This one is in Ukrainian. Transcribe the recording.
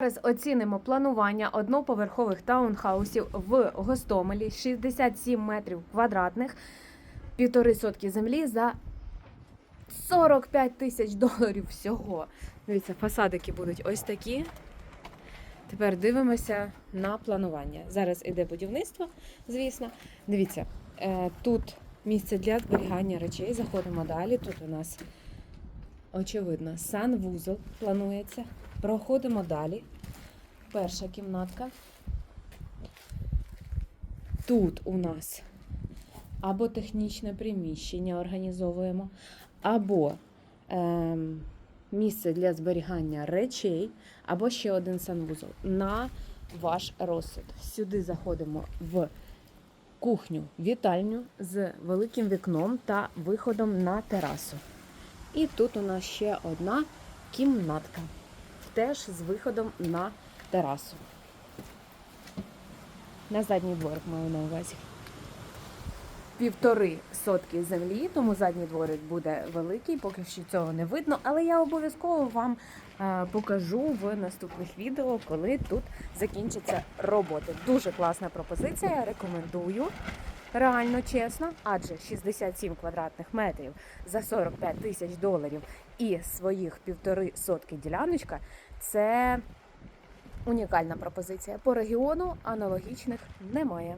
Зараз оцінимо планування одноповерхових таунхаусів в Гостомелі 67 метрів квадратних, півтори сотки землі за 45 тисяч доларів всього. Дивіться, фасадики будуть ось такі. Тепер дивимося на планування. Зараз іде будівництво, звісно. Дивіться, е, тут місце для зберігання речей. Заходимо далі. Тут у нас, очевидно, санвузол планується. Проходимо далі. Перша кімнатка. Тут у нас або технічне приміщення організовуємо, або ем, місце для зберігання речей, або ще один санвузол на ваш розсуд. Сюди заходимо в кухню, вітальню з великим вікном та виходом на терасу. І тут у нас ще одна кімнатка, теж з виходом на терасу. На задній дворик маю на увазі. Півтори сотки землі, тому задній дворик буде великий, поки що цього не видно, але я обов'язково вам е, покажу в наступних відео, коли тут закінчаться роботи. Дуже класна пропозиція, рекомендую. Реально чесно, адже 67 квадратних метрів за 45 тисяч доларів і своїх півтори сотки діляночка це унікальна пропозиція. По регіону аналогічних немає.